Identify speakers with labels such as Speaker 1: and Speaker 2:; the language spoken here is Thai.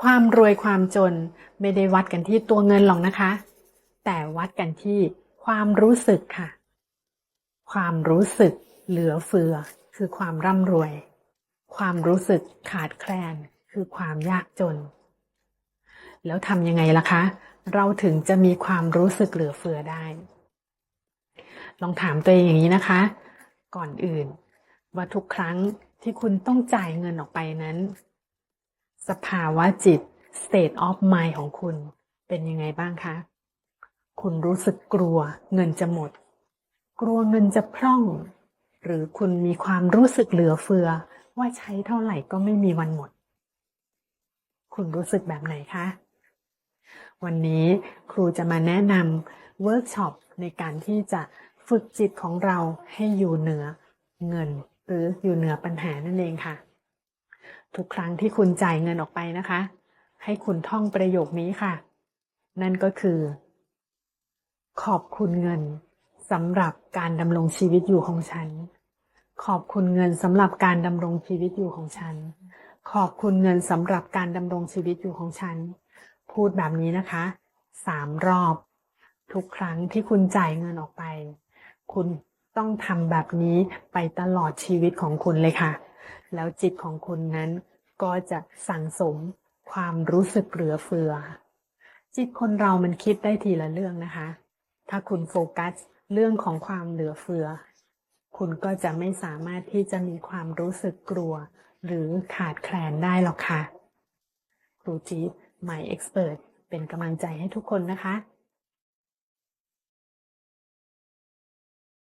Speaker 1: ความรวยความจนไม่ได้วัดกันที่ตัวเงินหรอกนะคะ แต่วัดกันที่ความรู้สึกค่ะ ความรู้สึกเหลือเฟือ คือความร่ำรวย ความรู้สึกขาดแคลน คือความยากจน แล้วทำยังไงล่ะคะ เราถึงจะมีความรู้สึกเหลือเฟือได้ ลองถามตัวเองอย่างนี้นะคะ ก่อนอื่น ว่าทุกครั้งที่คุณต้องจ่ายเงินออกไปนั้น สภาวะจิต state of mind ของคุณเป็นยังไงบ้างคะ คุณรู้สึกกลัวเงินจะหมด กลัวเงินจะพร่อง หรือคุณมีความรู้สึกเหลือเฟือ ว่าใช้เท่าไหร่ก็ไม่มีวันหมด คุณรู้สึกแบบไหนคะ วันนี้ครูจะมาแนะนำเวิร์กช็อปในการที่จะฝึกจิตของเราให้อยู่เหนือเงิน หรืออยู่เหนือปัญหานั่นเองค่ะ ทุกครั้งที่คุณจ่ายเงินออกไปนะคะ ให้คุณท่องประโยคนี้ค่ะ นั่นก็คือ ขอบคุณเงินสำหรับการดำรงชีวิตอยู่ของฉัน ขอบคุณเงินสำหรับการดำรงชีวิตอยู่ของฉัน ขอบคุณเงินสำหรับการดำรงชีวิตอยู่ของฉัน พูดแบบนี้นะคะสามรอบ ทุกครั้งที่คุณจ่ายเงินออกไป คุณต้องทำแบบนี้ไปตลอดชีวิตของคุณเลยค่ะ แล้วจิตของคุณนั้นก็จะสั่งสมความรู้สึกเหลือเฟือ จิตคนเรามันคิดได้ทีละเรื่องนะคะ ถ้าคุณโฟกัสเรื่องของความเหลือเฟือ คุณก็จะไม่สามารถที่จะมีความรู้สึกกลัว หรือขาดแคลนได้หรอกค่ะครูจี๊ด My Expert เป็นกำลังใจให้ทุกคนนะคะ